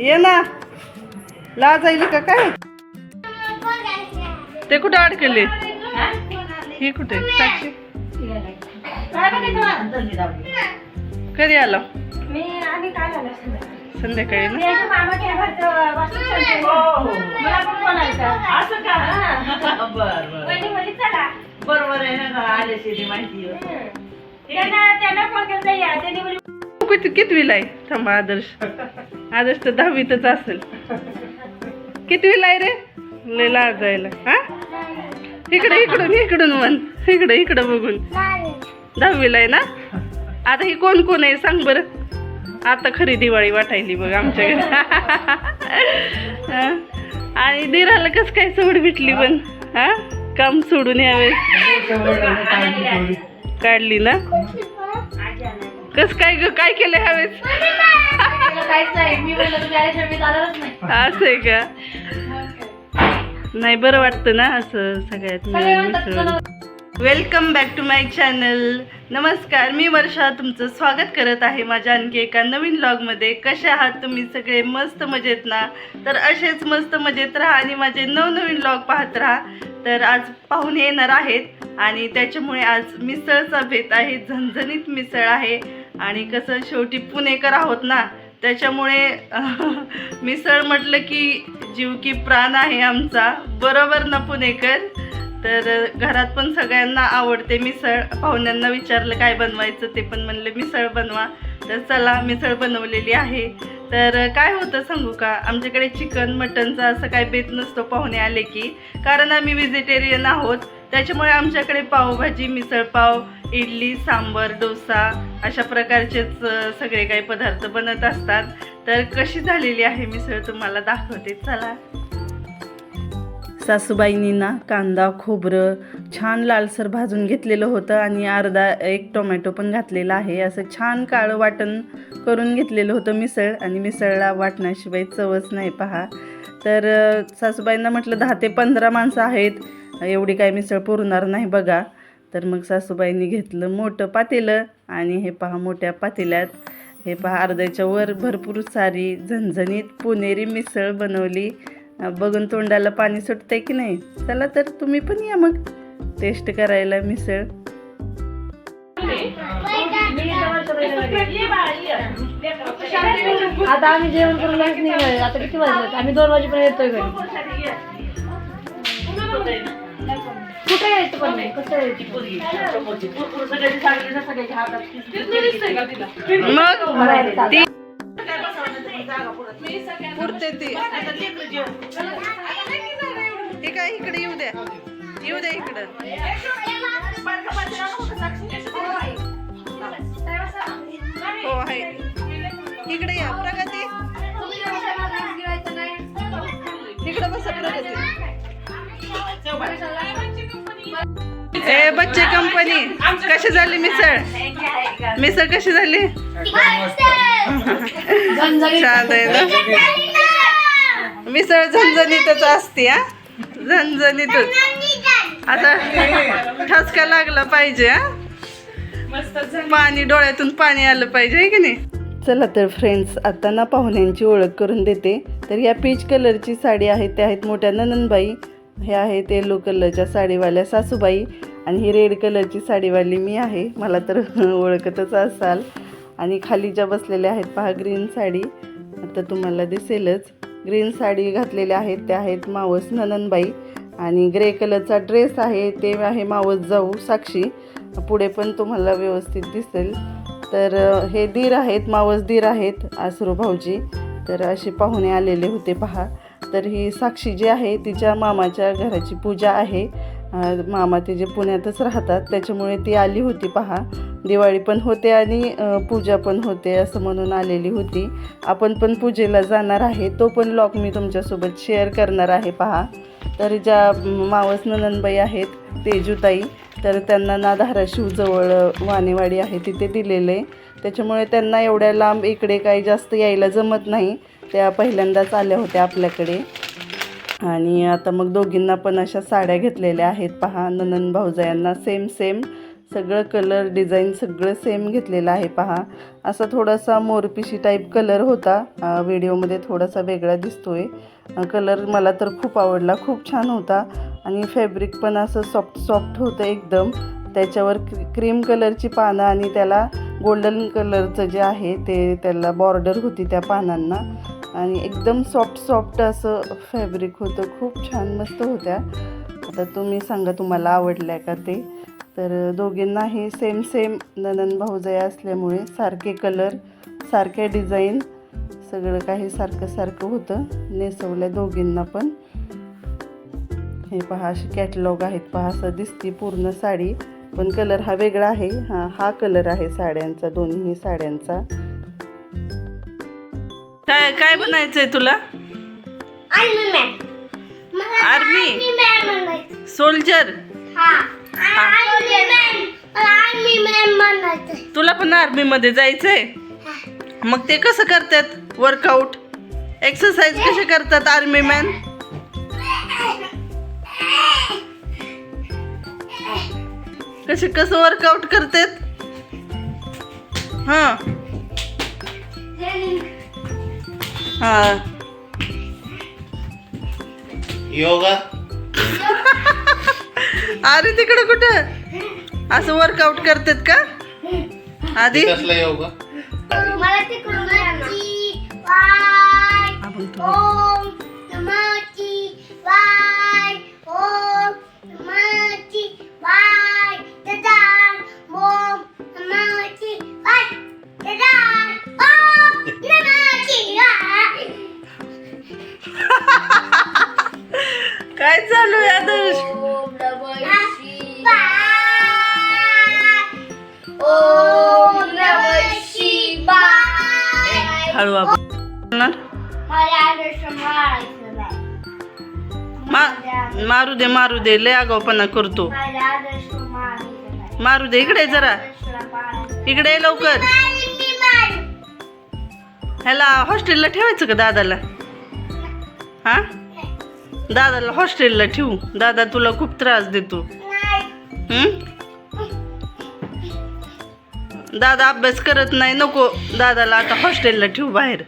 ये ना लाजायली का काय ते कुठे अडकले ही कुठे साक्षी कधी आलो संध्याकाळी? ना. हा. हं. त्यांना त्यांना फोन केला या त्यांनी म्हणे किती कितवीला आहे थांबा आदर्श आदर्श तर दहावीतच असेल. कितवीला आहे रे? लयला लाजायला हा? इकडे इकडून इकडून म्हण. इकडे इकडं बघून. दहावीला आहे ना? आता ही कोण कोण आहे सांग बरं. आता खरी दिवाळी वाटायली बघ आमच्याकडे. आणि दिराला कस काय सवड भेटली पण? हा? काम सोडून यावेळेस काढली ना? कस काय ग? काय केलं ह्यावेळेस? काहीच नाही. मी म्हणलं तुझ्या आल्याशिवाय मी जाणारच नाही. असं आहे का? नाही बरं वाटतं ना असं सगळ्यात सगळे मिळून म्हणतात मिसळून. चला. Welcome back to my channel नमस्कार मी वर्षा तुमचं स्वागत करत आहे माझ्या आणखी एका नवीन व्लॉगमध्ये कसे आहात तुम्ही सगळे? मस्त मजेत ना? तर असेच मस्त मजेत राहा आणि माझे नवनवीन व्लॉग पाहत राहा. तर आज पाहुणे येणार आहेत आणि त्याच्यामुळे आज मिसळचा भेट आहे झणझणीत मिसळ आहे. आणि कसं शेवटी पुणेकर आहोत ना? त्याच्यामुळे मिसळ म्हटलं की जीव की प्राण आहे आमचा. बरोबर ना पुणेकर? तर घरात पण सगळ्यांना आवडते. मिसळ पाहुण्यांना विचारलं काय बनवायचं ते पण म्हणले मिसळ बनवा. तर चला मिसळ बनवलेली आहे. तर काय होतं सांगू का? आमच्याकडे चिकन मटनचा असं काय बेत नसतो पाहुणे आले की. कारण आम्ही व्हेजिटेरियन आहोत. त्याच्यामुळे आमच्याकडे पावभाजी मिसळपाव इडली सांबर डोसा अशा प्रकारचेच सगळे काही पदार्थ बनत असतात. तर कशी झालेली आहे मिसळ तुम्हाला दाखवते. चला. सासूबाईंनी ना कांदा खोबरं छान लालसर भाजून घेतलेलं होतं आणि अर्धा एक टोमॅटो पण घातलेला आहे. असं छान काळं वाटण करून घेतलेलं होतं मिसळ आणि मिसळला वाटण्याशिवाय चवच नाही पहा. तर सासूबाईंना म्हटलं दहा ते पंधरा माणसं आहेत. एवढी काय मिसळ पुरणार नाही बघा. तर मग सासूबाईंनी घेतलं मोठं पातेलं आणि हे पहा मोठ्या पातेल्यात. हे पहा अर्ध्याच्या वर भरपूर सारी झणझणीत पुणेरी मिसळ बनवली. बघून तोंडाला पाणी सुटतंय की नाही? चला तर तुम्ही पण या मग. टेस्ट करायला मिसळ. आता आम्ही जेवण करून आता किती वाजले आम्ही दोन वाजेपर्यंत येतोय घरी. पण नाही कसं मग ती पुरते ती काय इकडे येऊ द्या येऊ द्या इकडं हो आहे इकडे या प्रगती. तिकडे बसा प्रगती. ए बच्चे कंपनी कशी झाली मिसळ? मिसळ कशी झाली? मिसळ झणझणीतच असते हा? झणझणीतच. आता ठसका लागला पाहिजे हा? पाणी डोळ्यातून पाणी आलं पाहिजे की नाही? चला तर फ्रेंड्स आता ना पाहुण्यांची ओळख करून देते. तर या पीच कलरची साडी आहे त्या आहेत मोठ्या ननंदबाई. हे आहे येलो कलरच्या साडीवाल्या सासूबाई आणि ही रेड कलरची साडीवाली मी आहे. मला तर ओळखतच असाल. आणि खाली ज्या बसलेल्या आहेत पहा ग्रीन साडी. आता तुम्हाला दिसेलच. ग्रीन साडी घातलेल्या आहेत. त्या आहेत मावस ननंदबाई. आणि ग्रे कलरचा ड्रेस आहे. ते आहे मावस जाऊ साक्षी. पुढे पण तुम्हाला व्यवस्थित दिसेल. तर हे दीर आहेत. मावस दीर आहेत आसरू भाऊजी. तर असे पाहुणे आलेले होते पहा. तर ही साक्षी जी आहे तिच्या मामाच्या घराची पूजा आहे. मामा ते जे पुण्यातच राहतात त्याच्यामुळे ती आली होती पहा. दिवाळी पण होते आणि पूजा पण होते असं म्हणून आलेली होती. आपण पण पूजेला जाणार आहे. तो पण लॉक मी तुमच्यासोबत शेअर करणार आहे पहा. तर ज्या मावस ननंदबाई आहेत तेजूताई तर त्यांना ना धाराशिवजवळ वाणेवाडी आहे तिथे दिलेलं. आहे त्याच्यामुळे त्यांना एवढ्या लांब इकडे काही जास्त यायला जमत नाही. त्या पहिल्यांदाच आल्या होत्या आपल्याकडे. आणि आता मग दोघींना पण अशा साड्या घेतलेल्या आहेत. पहा ननंद भाऊजायांना सेम सेम सगळं कलर डिझाईन सगळं सेम घेतलेलं आहे पहा. असा थोडासा मोरपिशी टाईप कलर होता. व्हिडिओमध्ये थोडासा वेगळा दिसतोय. आहे कलर मला तर खूप आवडला खूप छान होता. आणि फॅब्रिक पण असं सॉफ्ट सॉफ्ट होतं एकदम. त्याच्यावर क्री क्रीम कलरची पानं आणि त्याला गोल्डन कलरचं जे आहे ते त्याला बॉर्डर होती त्या पानांना. आणि एकदम सॉफ्ट सॉफ्ट असं फॅब्रिक होतं. खूप छान मस्त होत्या. आता तुम्ही सांगा तुम्हाला आवडल्या का ते. तर दोघींनाही सेम सेम ननन भाऊजाई असल्यामुळे सारखे कलर सारख्या डिझाईन सगळं काही सारखं सारखं होतं. नेसवल्या दोघींना पण. हे पहा असे कॅटलॉग आहेत. पहा असं दिसती पूर्ण साडी. पण कलर हा वेगळा आहे. हा हा कलर आहे साड्यांचा दोन्ही साड्यांचा. काय काय बनायचंय तुला? Army army? आर्मी सोल्जर हा. आर्मी आर्मी तुला पण आर्मीमध्ये जायचंय? मग ते कसं करतात? वर्कआउट एक्सरसाइज कसे करतात आर्मी मॅन कसे कसं वर्कआउट करतात? हां. हां. योगा? अरे तिकडं कुठं? असं वर्कआउट करतात का? आधी? कसला योगा? मला तिकडून आपण हळू आपण मारू दे मारू दे. लय आगाऊपणा करतो. मारू दे. इकडे जरा. इकडे लवकर. ह्याला हॉस्टेलला ठेवायचं का दादाला? हा? दादाला हॉस्टेलला ठेवू. दादा तुला खूप त्रास देतो? दादा अभ्यास करत नाही नको. दादाला आता हॉस्टेलला ठेवू बाहेर.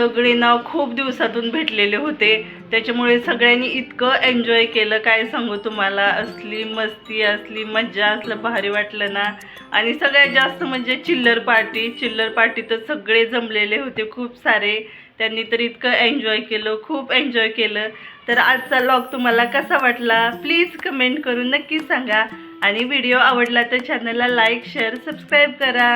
सगळे नाव खूप दिवसातून भेटलेले होते. त्याच्यामुळे सगळ्यांनी इतकं एन्जॉय केलं. काय सांगू तुम्हाला? असली मस्ती असली मज्जा असलं भारी वाटलं ना. आणि सगळ्यात जास्त म्हणजे चिल्लर पार्टी चिल्लर पार्टी तर सगळे जमलेले होते खूप सारे. त्यांनी तर इतकं एन्जॉय केलं खूप एन्जॉय केलं. तर आजचा लॉग तुम्हाला कसा वाटला? प्लीज कमेंट करून नक्की सांगा. आणि व्हिडिओ आवडला तर चॅनलला लाईक शेअर सबस्क्राईब करा.